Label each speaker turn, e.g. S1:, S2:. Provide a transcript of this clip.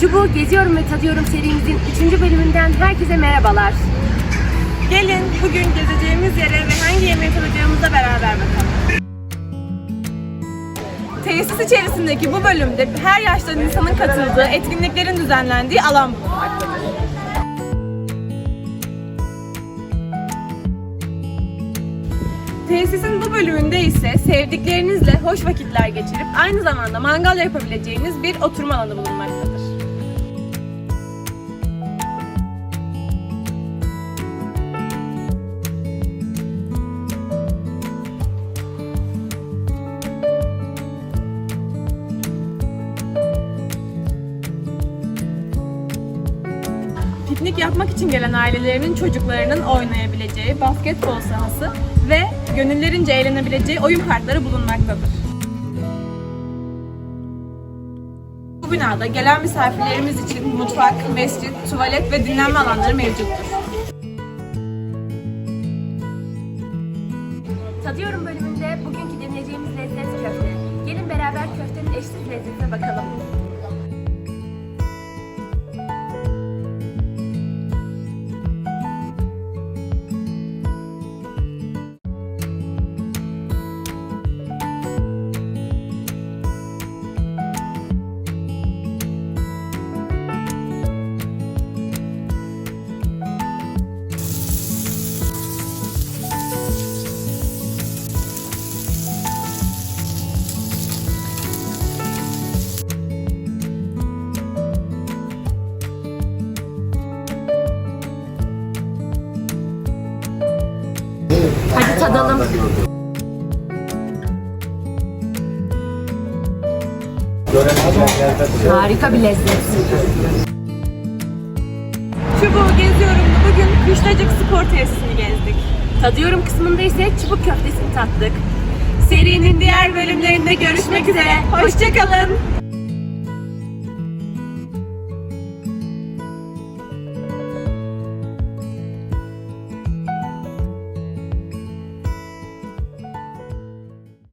S1: Çubuğu geziyorum ve tadıyorum serimizin 3. bölümünden herkese merhabalar.
S2: Gelin bugün gezeceğimiz yere ve hangi yemeği tadacağımıza beraber bakalım. Tesis içerisindeki bu bölümde her yaştan insanın katıldığı etkinliklerin düzenlendiği alan bulunmaktadır. Tesisin bu bölümünde ise sevdiklerinizle hoş vakitler geçirip aynı zamanda mangal yapabileceğiniz bir oturma alanı bulunmaktadır. Piknik yapmak için gelen ailelerinin çocuklarının oynayabileceği basketbol sahası ve gönüllerince eğlenebileceği oyun parkları bulunmaktadır. Bu binada gelen misafirlerimiz için mutfak, mescit, tuvalet ve dinlenme alanları mevcuttur.
S1: Tadıyorum bölümünde bugünkü deneyeceğimiz lezzet köfte. Gelin beraber köftenin eşsiz lezzetine bakalım. Hadi tadalım. Harika bir lezzet.
S2: Çubuğu geziyorum bugün Kışlacık Spor Tesisini gezdik.
S1: Tadıyorum kısmında ise çubuk köftesini tattık.
S2: Serinin diğer bölümlerinde görüşmek üzere. Hoşçakalın.